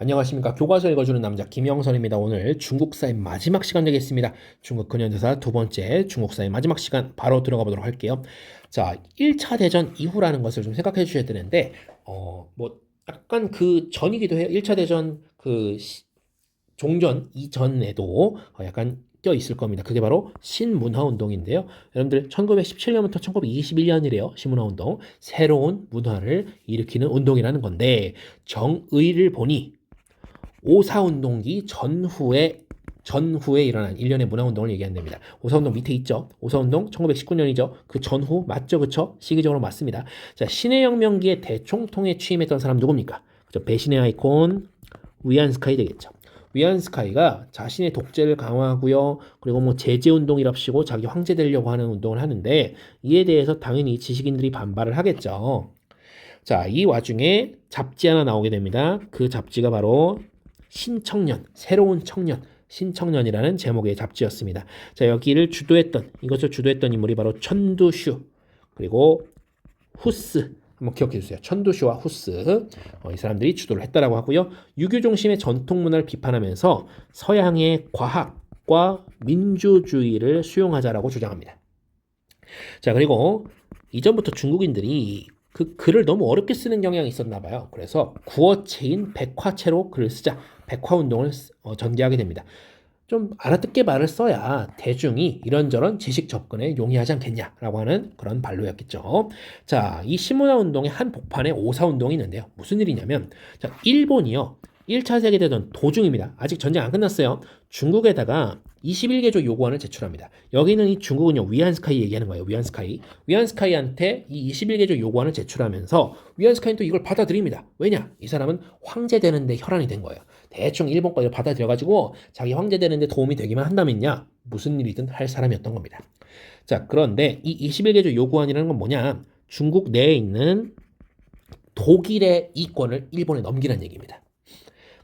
안녕하십니까. 교과서 읽어주는 남자 김영선입니다. 오늘 중국사의 마지막 시간 되겠습니다. 중국 근현대사 두 번째 중국사의 마지막 시간 바로 들어가 보도록 할게요. 자, 1차 대전 이후라는 것을 좀 생각해 주셔야 되는데, 어, 뭐, 약간 그 전이기도 해요. 1차 대전 그 시- 종전 이전에도 어, 약간 껴 있을 겁니다. 그게 바로 신문화 운동인데요. 여러분들 1917년부터 1921년이래요. 신문화 운동. 새로운 문화를 일으키는 운동이라는 건데 정의를 보니 오사운동기 전후에 전후에 일어난 일련의 문화운동을 얘기한답니다. 오사운동 밑에 있죠. 오사운동 1919년이죠. 그 전후 맞죠, 그쵸? 시기적으로 맞습니다. 자, 신해혁명기에 대총통에 취임했던 사람 누굽니까? 그죠? 배신의 아이콘 위안스카이 되겠죠. 위안스카이가 자신의 독재를 강화하고요. 그리고 뭐 제재운동이랍시고 자기 황제 되려고 하는 운동을 하는데 이에 대해서 당연히 지식인들이 반발을 하겠죠. 자, 이 와중에 잡지 하나 나오게 됩니다. 그 잡지가 바로 신청년, 새로운 청년, 신청년이라는 제목의 잡지였습니다. 자, 여기를 주도했던, 이것을 주도했던 인물이 바로 천두슈, 그리고 후스, 한번 기억해 주세요. 천두슈와 후스, 어, 이 사람들이 주도를 했다라고 하고요. 유교 중심의 전통 문화를 비판하면서 서양의 과학과 민주주의를 수용하자라고 주장합니다. 자, 그리고 이전부터 중국인들이 그 글을 너무 어렵게 쓰는 경향이 있었나 봐요. 그래서 구어체인 백화체로 글을 쓰자 백화 운동을 쓰- 어, 전개하게 됩니다. 좀 알아듣게 말을 써야 대중이 이런저런 지식 접근에 용이하지 않겠냐라고 하는 그런 반로였겠죠. 자, 이 신문화 운동의 한 복판에 오사 운동이 있는데요. 무슨 일이냐면, 자, 일본이요. 1차 세계대전 도중입니다. 아직 전쟁 안 끝났어요. 중국에다가 21개조 요구안을 제출합니다. 여기는 이 중국은요, 위안스카이 얘기하는 거예요. 위안스카이. 위안스카이한테 이 21개조 요구안을 제출하면서 위안스카이는 또 이걸 받아들입니다. 왜냐? 이 사람은 황제 되는데 혈안이 된 거예요. 대충 일본 거를 받아들여가지고 자기 황제 되는데 도움이 되기만 한다면야 무슨 일이든 할 사람이었던 겁니다. 자, 그런데 이 21개조 요구안이라는 건 뭐냐? 중국 내에 있는 독일의 이권을 일본에 넘기는 얘기입니다.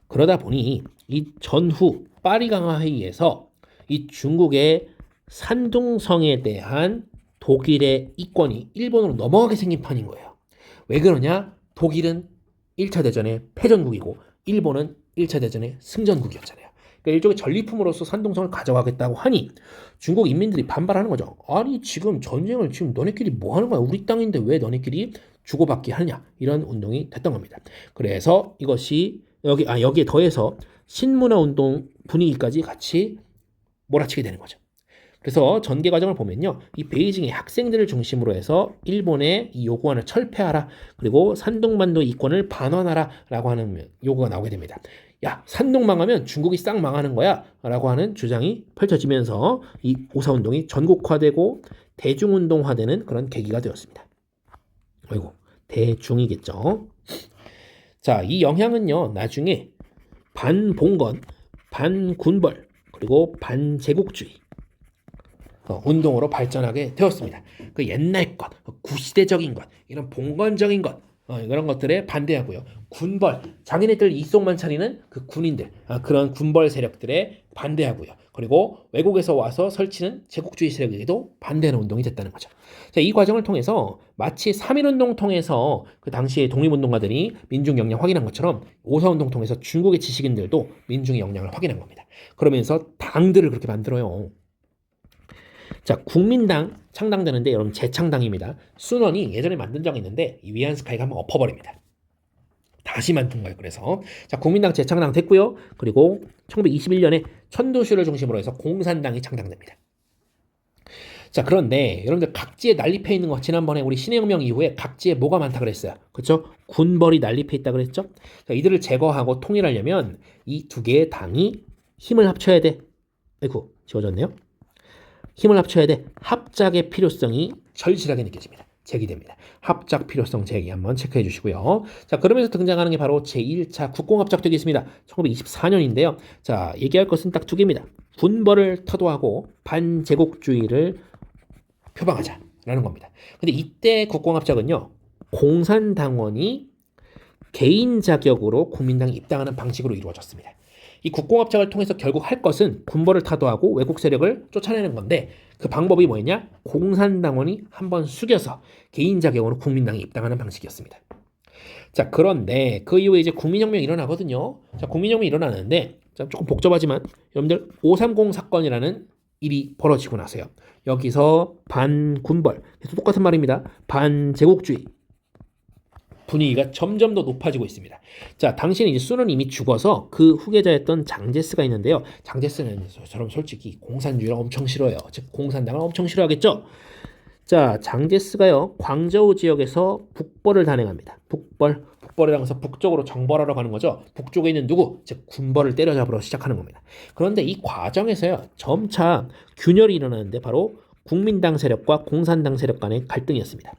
그러다 보니 이 전후 파리 강화 회의에서 이 중국의 산둥성에 대한 독일의 이권이 일본으로 넘어가게 생긴 판인 거예요. 왜 그러냐? 독일은 1차 대전의 패전국이고 일본은 1차 대전의 승전국이었잖아요. 그러니까 일종의 전리품으로서 산둥성을 가져가겠다고 하니 중국 인민들이 반발하는 거죠. 아니 지금 전쟁을 지금 너네끼리 뭐 하는 거야? 우리 땅인데 왜 너네끼리 주고받기 하냐? 이런 운동이 됐던 겁니다. 그래서 이것이 여기 아 여기에 더해서 신문화 운동 분위기까지 같이 몰아치게 되는 거죠. 그래서 전개 과정을 보면요. 이 베이징의 학생들을 중심으로 해서 일본의 이 요구안을 철폐하라. 그리고 산둥반도 이권을 반환하라. 라고 하는 요구가 나오게 됩니다. 야, 산둥 망하면 중국이 싹 망하는 거야. 라고 하는 주장이 펼쳐지면서 이 오사운동이 전국화되고 대중운동화되는 그런 계기가 되었습니다. 아이고, 대중이겠죠. 자, 이 영향은요, 나중에 반봉건, 반군벌, 그리고 반제국주의 어, 운동으로 발전하게 되었습니다. 그 옛날 것, 어, 구시대적인 것, 이런 봉건적인 것, 어, 이런 것들에 반대하고요. 군벌, 자기네들 이속만 차리는 그 군인들, 아, 그런 군벌 세력들에 반대하고요. 그리고 외국에서 와서 설치는 제국주의 세력에게도 반대하는 운동이 됐다는 거죠. 자, 이 과정을 통해서 마치 3.1운동 통해서 그 당시에 독립운동가들이 민중 역량 확인한 것처럼 5.4운동 통해서 중국의 지식인들도 민중의 역량을 확인한 겁니다. 그러면서 당들을 그렇게 만들어요. 자, 국민당 창당되는데 여러분 재창당입니다. 순원이 예전에 만든 적이 있는데 이 위안스카이가 한번 엎어버립니다. 다시 만든 거예요. 그래서 자 국민당 재창당 됐고요. 그리고 1921년에 천도슈를 중심으로 해서 공산당이 창당됩니다. 자 그런데 여러분들 각지에 난립해 있는 거 지난번에 우리 신해혁명 이후에 각지에 뭐가 많다 그랬어요. 그렇죠? 군벌이 난립해 있다 그랬죠? 자, 이들을 제거하고 통일하려면 이 두 개의 당이 힘을 합쳐야 돼. 아이고 지워졌네요. 힘을 합쳐야 돼. 합작의 필요성이 절실하게 느껴집니다. 제기됩니다. 합작 필요성 제기 한번 체크해 주시고요. 자, 그러면서 등장하는 게 바로 제1차 국공합작 되겠습니다. 1924년인데요. 자, 얘기할 것은 딱 두 개입니다. 군벌을 터도하고 반제국주의를 표방하자라는 겁니다. 근데 이때 국공합작은요. 공산당원이 개인 자격으로 국민당에 입당하는 방식으로 이루어졌습니다. 이 국공합작을 통해서 결국 할 것은 군벌을 타도하고 외국 세력을 쫓아내는 건데 그 방법이 뭐였냐? 공산당원이 한번 숙여서 개인 자격으로 국민당에 입당하는 방식이었습니다. 자, 그런데 그 이후에 이제 국민혁명이 일어나거든요. 자, 국민혁명이 일어나는데 자, 조금 복잡하지만 여러분들 530 사건이라는 일이 벌어지고 나서요. 여기서 반군벌, 똑같은 말입니다. 반제국주의 분위기가 점점 더 높아지고 있습니다. 자, 당시는 이제 수는 이미 죽어서 그 후계자였던 장제스가 있는데요. 장제스는 저럼 솔직히 공산주의를 엄청 싫어요. 즉 공산당을 엄청 싫어하겠죠. 자, 장제스가요 광저우 지역에서 북벌을 단행합니다. 북벌, 북벌이라면서 북쪽으로 정벌하러 가는 거죠. 북쪽에 있는 누구, 즉 군벌을 때려잡으러 시작하는 겁니다. 그런데 이 과정에서요 점차 균열이 일어나는데 바로 국민당 세력과 공산당 세력 간의 갈등이었습니다.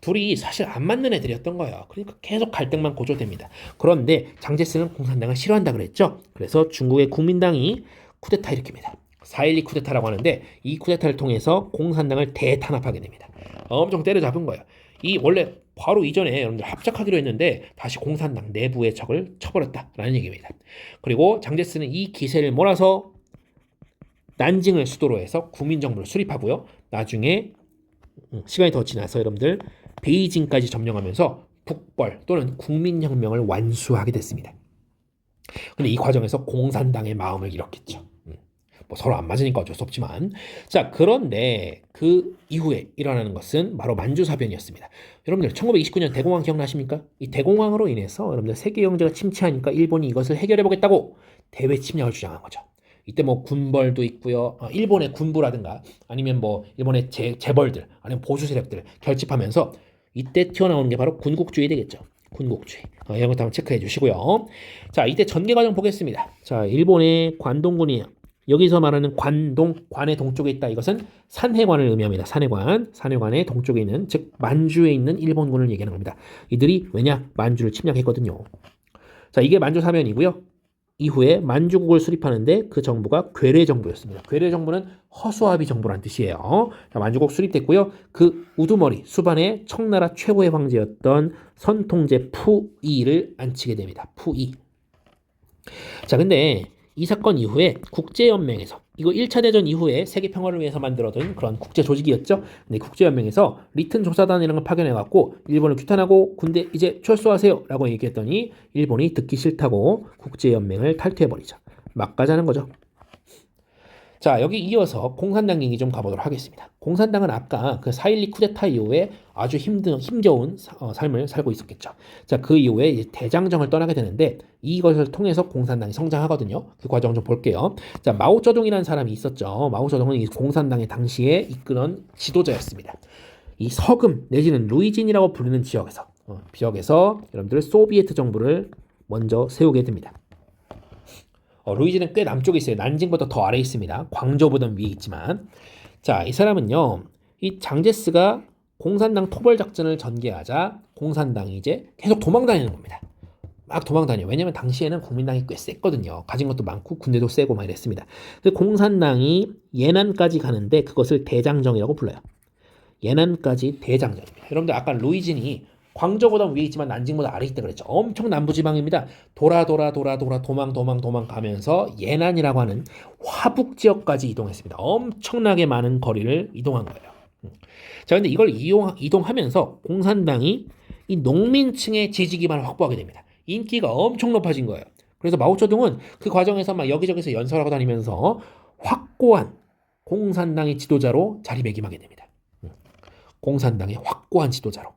둘이 사실 안 맞는 애들이었던 거예요. 그러니까 계속 갈등만 고조됩니다. 그런데 장제스는 공산당을 싫어한다 그랬죠. 그래서 중국의 국민당이 쿠데타 일으킵니다. 4.12 쿠데타라고 하는데 이 쿠데타를 통해서 공산당을 대탄압하게 됩니다. 엄청 때려잡은 거예요. 이 원래 바로 이전에 여러분들 합작하기로 했는데 다시 공산당 내부의 적을 쳐버렸다라는 얘기입니다. 그리고 장제스는 이 기세를 몰아서 난징을 수도로 해서 국민정부를 수립하고요. 나중에 음, 시간이 더 지나서 여러분들 베이징까지 점령하면서 북벌 또는 국민혁명을 완수하게 됐습니다. 근데 이 과정에서 공산당의 마음을 잃었겠죠. 음, 뭐 서로 안 맞으니까 어쩔 수 없지만 자 그런데 그 이후에 일어나는 것은 바로 만주사변이었습니다. 여러분들 1929년 대공황 기억나십니까? 이 대공황으로 인해서 여러분들 세계 경제가 침체하니까 일본이 이것을 해결해 보겠다고 대외 침략을 주장한 거죠. 이때 뭐 군벌도 있고요. 어, 일본의 군부라든가 아니면 뭐 일본의 재, 재벌들 아니면 보수 세력들 결집하면서 이때 튀어나오는 게 바로 군국주의 되겠죠. 군국주의. 어, 이런 것도 한번 체크해 주시고요. 자, 이때 전개 과정 보겠습니다. 자, 일본의 관동군이에요. 여기서 말하는 관동, 관의 동쪽에 있다. 이것은 산해관을 의미합니다. 산해관, 산해관의 동쪽에 있는, 즉 만주에 있는 일본군을 얘기하는 겁니다. 이들이 왜냐? 만주를 침략했거든요. 자, 이게 만주 사변이고요. 이후에 만주국을 수립하는데 그 정부가 괴뢰 정부였습니다. 괴뢰 정부는 허수아비 정부란 뜻이에요. 자, 만주국 수립됐고요. 그 우두머리 수반의 청나라 최고의 황제였던 선통제 푸이를 안치게 됩니다. 푸이. 자, 근데 이 사건 이후에 국제연맹에서 이거 1차 대전 이후에 세계 평화를 위해서 만들어둔 그런 국제 조직이었죠. 근데 국제연맹에서 리튼 조사단이라는 걸 파견해 갖고 일본을 규탄하고 군대 이제 철수하세요라고 얘기했더니 일본이 듣기 싫다고 국제연맹을 탈퇴해 버리죠. 막 가자는 거죠. 자, 여기 이어서 공산당 얘기 좀 가보도록 하겠습니다. 공산당은 아까 그 4.12 쿠데타 이후에 아주 힘든, 힘겨운 사- 어, 삶을 살고 있었겠죠. 자, 그 이후에 대장정을 떠나게 되는데 이것을 통해서 공산당이 성장하거든요. 그 과정 좀 볼게요. 자, 마오쩌둥이라는 사람이 있었죠. 마오쩌둥은 이 공산당의 당시에 이끄는 지도자였습니다. 이 서금 내지는 루이진이라고 부르는 지역에서 어, 지역에서 여러분들 소비에트 정부를 먼저 세우게 됩니다. 어, 루이지는 꽤 남쪽에 있어요. 난징보다 더 아래에 있습니다. 광저우보다 위에 있지만. 자, 이 사람은요. 이 장제스가 공산당 토벌 작전을 전개하자 공산당이 이제 계속 도망 다니는 겁니다. 막 도망 다녀. 왜냐면 당시에는 국민당이 꽤 셌거든요. 가진 것도 많고 군대도 세고 막 이랬습니다. 그 공산당이 예난까지 가는데 그것을 대장정이라고 불러요. 예난까지 대장정입니다. 여러분들 아까 루이진이 광저보다 위에 있지만 난징보다 아래 있다 그랬죠. 엄청 남부지방입니다. 돌아 돌아 돌아 돌아 도망 도망 도망 가면서 예난이라고 하는 화북 지역까지 이동했습니다. 엄청나게 많은 거리를 이동한 거예요. 음. 자, 근데 이걸 이용, 이동하면서 공산당이 이 농민층의 지지 기반을 확보하게 됩니다. 인기가 엄청 높아진 거예요. 그래서 마오쩌둥은 그 과정에서 막 여기저기서 연설하고 다니면서 확고한 공산당의 지도자로 자리매김하게 됩니다. 음. 공산당의 확고한 지도자로.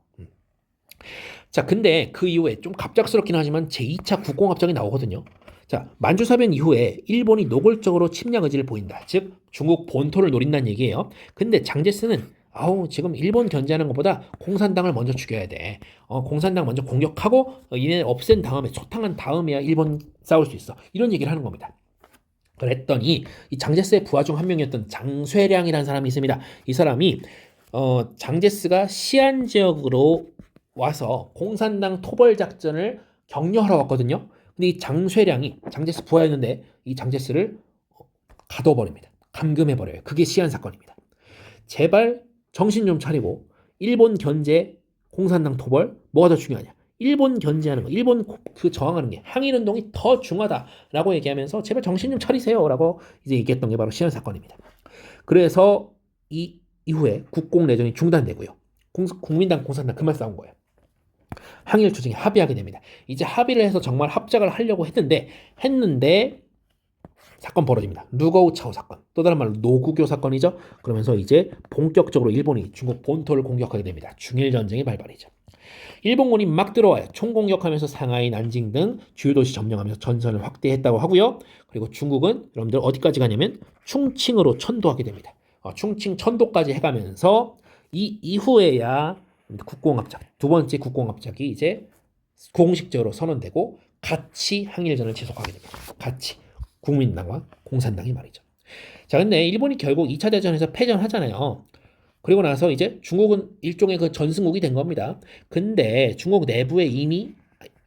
음. 자, 근데 그 이후에 좀 갑작스럽긴 하지만 제2차 국공합작이 나오거든요. 자, 만주사변 이후에 일본이 노골적으로 침략 의지를 보인다. 즉, 중국 본토를 노린다는 얘기예요. 근데 장제스는 아우, 지금 일본 견제하는 것보다 공산당을 먼저 죽여야 돼. 어, 공산당 먼저 공격하고 어, 얘네 없앤 다음에 초탕한 다음에야 일본 싸울 수 있어. 이런 얘기를 하는 겁니다. 그랬더니 이 장제스의 부하 중 한 명이었던 장쇠량이라는 사람이 있습니다. 이 사람이 어, 장제스가 시안 지역으로 와서 공산당 토벌 작전을 격려하러 왔거든요. 근데 이 장쇠량이 장제스 부하였는데 이 장제스를 가둬버립니다. 감금해버려요. 그게 시안 사건입니다. 제발 정신 좀 차리고 일본 견제, 공산당 토벌 뭐가 더 중요하냐? 일본 견제하는 거, 일본 그 저항하는 게 항일 운동이 더 중하다라고 얘기하면서 제발 정신 좀 차리세요라고 이제 얘기했던 게 바로 시안 사건입니다. 그래서 이 이후에 국공 내전이 중단되고요. 공, 국민당 공산당 그만 싸운 거예요. 항일 조정에 합의하게 됩니다. 이제 합의를 해서 정말 합작을 하려고 했는데 했는데 사건 벌어집니다. 루거우차오 사건. 또 다른 말로 노구교 사건이죠. 그러면서 이제 본격적으로 일본이 중국 본토를 공격하게 됩니다. 중일 전쟁의 발발이죠. 일본군이 막 들어와요. 총공격하면서 상하이, 난징 등 주요 도시 점령하면서 전선을 확대했다고 하고요. 그리고 중국은 여러분들 어디까지 가냐면 충칭으로 천도하게 됩니다. 어, 충칭 천도까지 해가면서 이 이후에야 국공합작 두 번째 국공합작이 이제 공식적으로 선언되고 같이 항일전을 지속하게 됩니다. 같이 국민당과 공산당이 말이죠. 자, 근데 일본이 결국 2차 대전에서 패전하잖아요. 그리고 나서 이제 중국은 일종의 그 전승국이 된 겁니다. 근데 중국 내부에 이미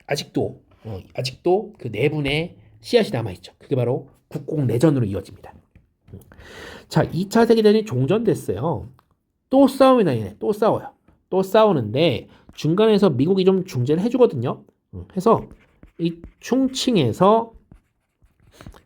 아직도 어, 아직도 그 내분의 씨앗이 남아 있죠. 그게 바로 국공 내전으로 이어집니다. 음. 자, 2차 세계대전이 종전됐어요. 또 싸움이 나네. 또 싸워요. 또 싸우는데 중간에서 미국이 좀 중재를 해주거든요. 음, 해서 이 충칭에서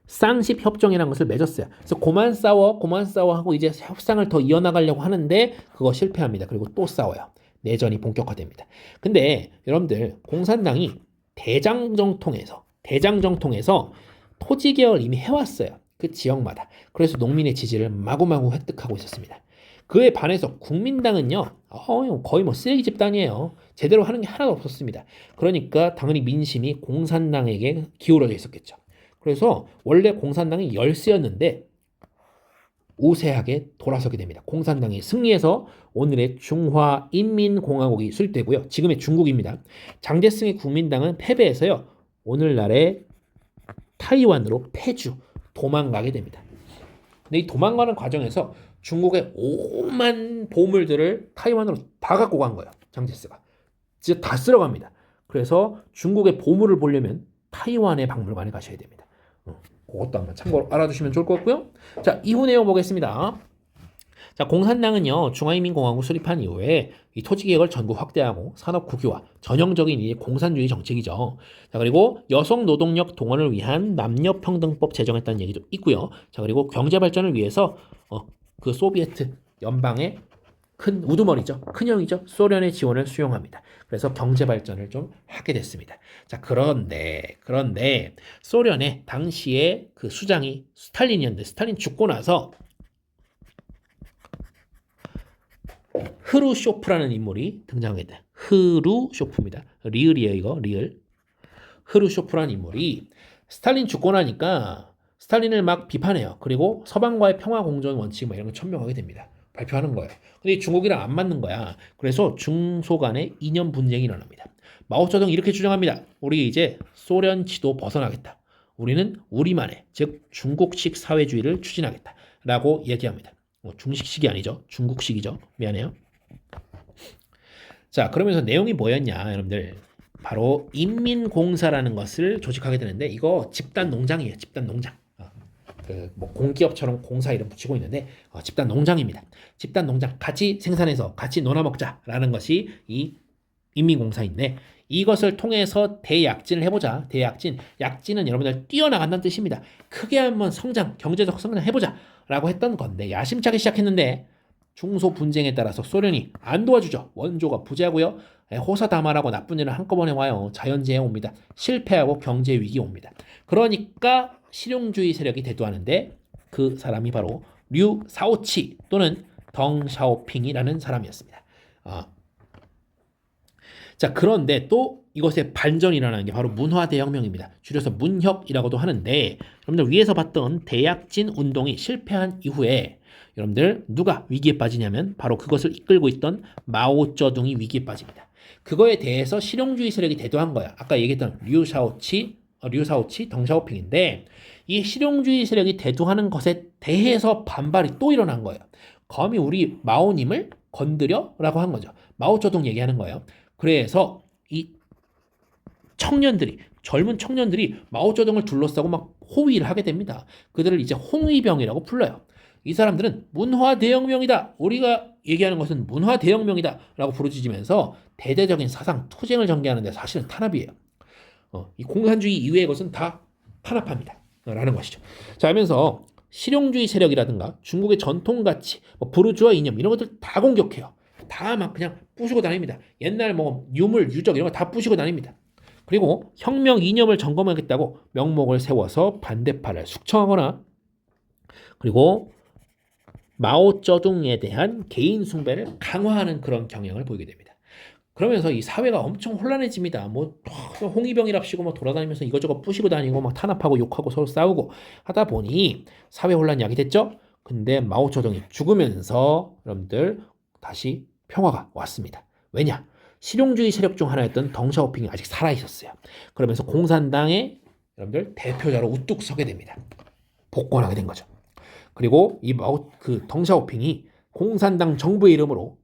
쌍십 협정이라는 것을 맺었어요. 그래서 고만 싸워, 고만 싸워 하고 이제 협상을 더 이어나가려고 하는데 그거 실패합니다. 그리고 또 싸워요. 내전이 본격화됩니다. 근데 여러분들 공산당이 대장정통에서 대장정통에서 토지 개혁을 이미 해왔어요. 그 지역마다. 그래서 농민의 지지를 마구마구 획득하고 있었습니다. 그에 반해서 국민당은요, 어, 거의 뭐 쓰레기 집단이에요. 제대로 하는 게 하나도 없었습니다. 그러니까 당연히 민심이 공산당에게 기울어져 있었겠죠. 그래서 원래 공산당이 열세였는데 우세하게 돌아서게 됩니다. 공산당이 승리해서 오늘의 중화인민공화국이 수립되고요. 지금의 중국입니다. 장대승의 국민당은 패배해서요. 오늘날의 타이완으로 패주 도망가게 됩니다. 근데 이 도망가는 과정에서 중국의 오만 보물들을 타이완으로 다 갖고 간 거예요. 장제스가. 진짜 다 쓸어갑니다. 그래서 중국의 보물을 보려면 타이완의 박물관에 가셔야 됩니다. 어, 그것도 한번 참고로 알아두시면 좋을 것 같고요. 자, 이후 내용 보겠습니다. 자, 공산당은요, 중화인민공화국 수립한 이후에 이 토지 개혁을 전국 확대하고 산업 국유화, 전형적인 이 공산주의 정책이죠. 자, 그리고 여성 노동력 동원을 위한 남녀 평등법 제정했다는 얘기도 있고요. 자, 그리고 경제 발전을 위해서 어, 그 소비에트 연방의 큰 우두머리죠. 큰 형이죠. 소련의 지원을 수용합니다. 그래서 경제 발전을 좀 하게 됐습니다. 자, 그런데, 그런데, 소련의 당시에 그 수장이 스탈린이었는데, 스탈린 죽고 나서 흐루쇼프라는 인물이 돼. 흐루쇼프입니다. 리을이에요, 이거, 리을. 흐루쇼프라는 인물이 스탈린 죽고 나니까 스탈린을 막 비판해요. 그리고 서방과의 평화 공존 원칙 뭐 이런 걸 천명하게 됩니다. 발표하는 거예요. 근데 중국이랑 안 맞는 거야. 그래서 중소 간의 이념 분쟁이 일어납니다. 마오쩌둥 이렇게 주장합니다. 우리 이제 소련 지도 벗어나겠다. 우리는 우리만의 즉 중국식 사회주의를 추진하겠다 라고 얘기합니다. 뭐 중식식이 아니죠. 중국식이죠. 미안해요. 자, 그러면서 내용이 뭐였냐, 여러분들. 바로 인민공사라는 것을 조직하게 되는데 이거 집단 농장이에요. 집단 농장. 그 뭐 공기업처럼 공사 이름 붙이고 있는데 어, 집단 농장입니다. 집단 농장 같이 생산해서 같이 놀아 먹자라는 것이 이 인민공사인데 이것을 통해서 대약진을 해보자. 대약진, 약진은 여러분들 뛰어나간다는 뜻입니다. 크게 한번 성장, 경제적 성장 해보자라고 했던 건데 야심차게 시작했는데 중소 분쟁에 따라서 소련이 안 도와주죠. 원조가 부재하고요. 호사다말하고 나쁜 일을 한꺼번에 와요. 자연재해 옵니다. 실패하고 경제 위기 옵니다. 그러니까 실용주의 세력이 대두하는데 그 사람이 바로 류 사오치 또는 덩 샤오핑이라는 사람이었습니다. 아. 자 그런데 또 이것의 반전이 일어나는 게 바로 문화 대혁명입니다. 줄여서 문혁이라고도 하는데 여러분들 위에서 봤던 대약진 운동이 실패한 이후에 여러분들 누가 위기에 빠지냐면 바로 그것을 이끌고 있던 마오쩌둥이 위기에 빠집니다. 그거에 대해서 실용주의 세력이 대두한 거야. 아까 얘기했던 류샤오치, 어, 류사오치, 덩샤오핑인데 이 실용주의 세력이 대두하는 것에 대해서 반발이 또 일어난 거예요. 감히 우리 마오님을 건드려? 라고 한 거죠. 마오쩌둥 얘기하는 거예요. 그래서 이 청년들이 젊은 청년들이 마오쩌둥을 둘러싸고 막 호위를 하게 됩니다. 그들을 이제 홍위병이라고 불러요. 이 사람들은 문화 대혁명이다. 우리가 얘기하는 것은 문화 대혁명이다라고 부르짖으면서 대대적인 사상 투쟁을 전개하는데 사실은 탄압이에요. 어, 이 공산주의 이외의 것은 다 탄압합니다. 라는 것이죠. 자, 하면서 실용주의 세력이라든가 중국의 전통 가치, 뭐 부르주아 이념 이런 것들 다 공격해요. 다 막 그냥 부시고 다닙니다. 옛날 뭐 유물, 유적 이런 거 다 부시고 다닙니다. 그리고 혁명 이념을 점검하겠다고 명목을 세워서 반대파를 숙청하거나 그리고 마오쩌둥에 대한 개인 숭배를 강화하는 그런 경향을 보이게 됩니다. 그러면서 이 사회가 엄청 혼란해집니다. 뭐 홍위병이랍시고 뭐 돌아다니면서 이것저것 부시고 다니고 막 탄압하고 욕하고 서로 싸우고 하다 보니 사회 혼란이 야기됐죠. 근데 마오쩌둥이 죽으면서 여러분들 다시 평화가 왔습니다. 왜냐? 실용주의 세력 중 하나였던 덩샤오핑이 아직 살아 있었어요. 그러면서 공산당의 여러분들 대표자로 우뚝 서게 됩니다. 복권하게 된 거죠. 그리고 이 마오 그 덩샤오핑이 공산당 정부의 이름으로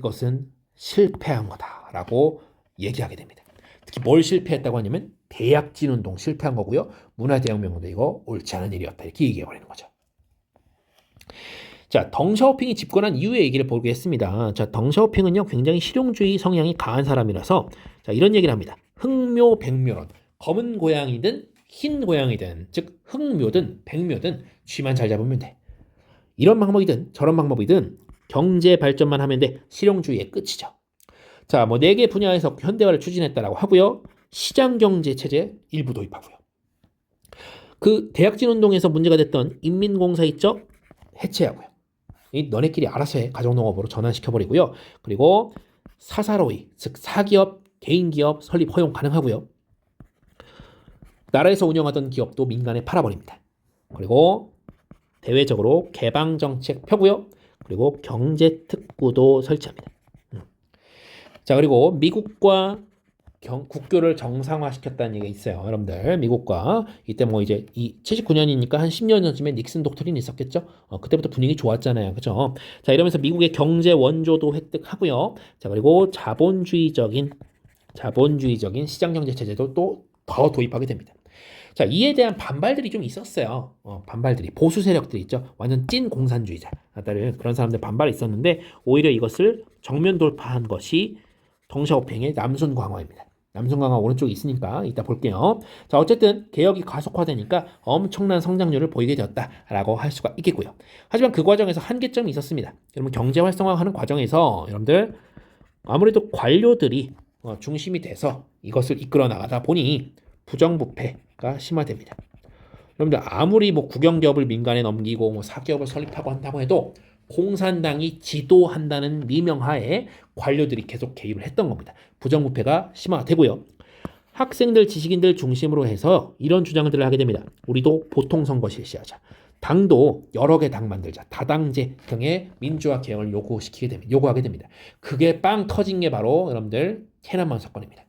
이것은 실패한 거다라고 얘기하게 됩니다. 특히 뭘 실패했다고 하냐면 대약진 운동 실패한 거고요. 문화대혁명도 이거 옳지 않은 일이었다 이렇게 얘기해 버리는 거죠. 자, 덩샤오핑이 집권한 이후의 얘기를 보겠습니다. 자, 덩샤오핑은요 굉장히 실용주의 성향이 강한 사람이라서 자 이런 얘기를 합니다. 흑묘 백묘론 검은 고양이든 흰 고양이든 즉 흑묘든 백묘든 쥐만 잘 잡으면 돼. 이런 방법이든 저런 방법이든 경제 발전만 하면 돼. 실용주의의 끝이죠. 자, 뭐 네 개 분야에서 현대화를 추진했다라고 하고요. 시장 경제 체제 일부 도입하고요. 그 대약진 운동에서 문제가 됐던 인민공사 있죠? 해체하고요. 이 너네끼리 알아서 해. 가정농업으로 전환시켜 버리고요. 그리고 사사로이, 즉 사기업, 개인기업 설립 허용 가능하고요. 나라에서 운영하던 기업도 민간에 팔아버립니다. 그리고 대외적으로 개방 정책 펴고요. 그리고 경제 특구도 설치합니다. 음. 자 그리고 미국과 경, 국교를 정상화시켰다는 얘기가 있어요. 여러분들 미국과 이때 뭐 이제 이 79년이니까 한 10년 전쯤에 닉슨 독트린이 있었겠죠. 어, 그때부터 분위기 좋았잖아요. 그죠? 자 이러면서 미국의 경제 원조도 획득하고요. 자 그리고 자본주의적인 자본주의적인 시장 경제 체제도 또 더 도입하게 됩니다. 자, 이에 대한 반발들이 좀 있었어요. 어, 반발들이. 보수 세력들이 있죠. 완전 찐 공산주의자. 따른 그런 사람들 반발이 있었는데, 오히려 이것을 정면 돌파한 것이 덩샤오팽의 남순 강화입니다. 남순 강화 오른쪽에 있으니까 이따 볼게요. 자, 어쨌든 개혁이 가속화되니까 엄청난 성장률을 보이게 되었다라고 할 수가 있겠고요. 하지만 그 과정에서 한계점이 있었습니다. 여러분 경제 활성화하는 과정에서 여러분들 아무래도 관료들이 어, 중심이 돼서 이것을 이끌어 나가다 보니 부정부패 가 심화됩니다. 여러분들 아무리 뭐 국영기업을 민간에 넘기고 뭐 사기업을 설립하고 한다고 해도 공산당이 지도한다는 미명하에 관료들이 계속 개입을 했던 겁니다. 부정부패가 심화되고요. 학생들, 지식인들 중심으로 해서 이런 주장들을 하게 됩니다. 우리도 보통 선거 실시하자. 당도 여러 개 당 만들자. 다당제 등의 민주화 개혁을 요구시키게 됩니다. 요구하게 됩니다. 그게 빵 터진 게 바로 여러분들 테난먼 사건입니다.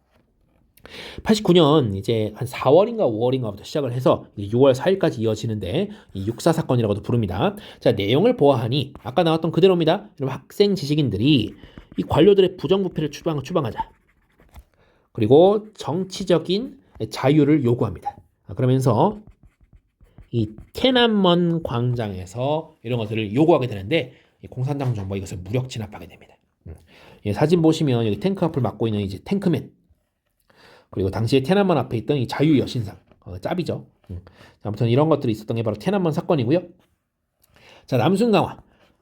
89년 이제 한 4월인가 5월인가부터 시작을 해서 6월 4일까지 이어지는데 이 육사 사건이라고도 부릅니다. 자 내용을 보아하니 아까 나왔던 그대로입니다. 학생 지식인들이 이 관료들의 부정부패를 추방, 추방하자. 그리고 정치적인 자유를 요구합니다. 그러면서 이 테난먼 광장에서 이런 것들을 요구하게 되는데 공산당 정부가 이것을 무력 진압하게 됩니다. 음. 사진 보시면 여기 탱크 앞을 맡고 있는 이제 탱크맨 그리고 당시에 테난먼 앞에 있던 이 자유 여신상 어, 짭이죠. 음. 아무튼 이런 것들이 있었던 게 바로 테난먼 사건이고요. 자 남순 강화.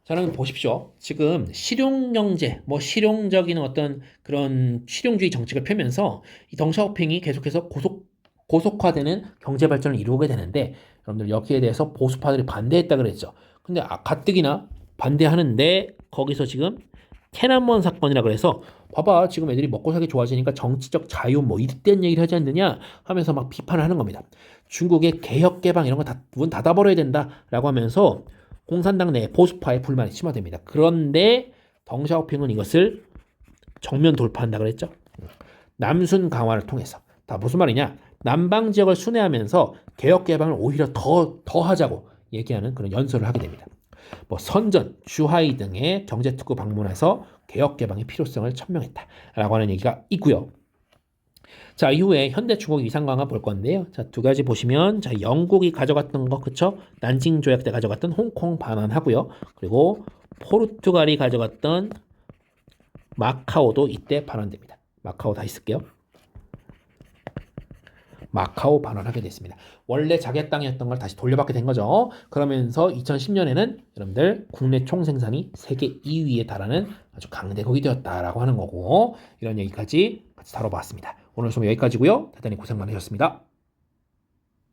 자, 여러분 보십시오. 지금 실용 경제, 뭐 실용적인 어떤 그런 실용주의 정책을 펴면서 이 덩샤오핑이 계속해서 고속 고속화되는 경제 발전을 이루게 되는데 여러분들 여기에 대해서 보수파들이 반대했다 그랬죠. 근데 아, 가뜩이나 반대하는데 거기서 지금 테난먼 사건이라 그래서 봐봐 지금 애들이 먹고 살기 좋아지니까 정치적 자유 뭐 이딴 얘기를 하지 않느냐 하면서 막 비판을 하는 겁니다. 중국의 개혁 개방 이런 거다문 닫아버려야 된다라고 하면서 공산당 내 보수파의 불만이 심화됩니다. 그런데 덩샤오핑은 이것을 정면 돌파한다 그랬죠. 남순 강화를 통해서 다 무슨 말이냐? 남방 지역을 순회하면서 개혁 개방을 오히려 더 더 하자고 얘기하는 그런 연설을 하게 됩니다. 뭐 선전, 주하이 등의 경제특구 방문해서 개혁 개방의 필요성을 천명했다라고 하는 얘기가 있고요. 자 이후에 현대 중국 위상 강화 볼 건데요. 자두 가지 보시면 자 영국이 가져갔던 거 그쵸? 난징 조약 때 가져갔던 홍콩 반환하고요. 그리고 포르투갈이 가져갔던 마카오도 이때 반환됩니다. 마카오 다 있을게요. 마카오 반환하게 됐습니다. 원래 자기 땅이었던 걸 다시 돌려받게 된 거죠. 그러면서 2010년에는 여러분들 국내 총 생산이 세계 2위에 달하는 아주 강대국이 되었다라고 하는 거고 이런 얘기까지 같이 다뤄봤습니다. 오늘 수업 여기까지고요. 대단히 고생 많으셨습니다.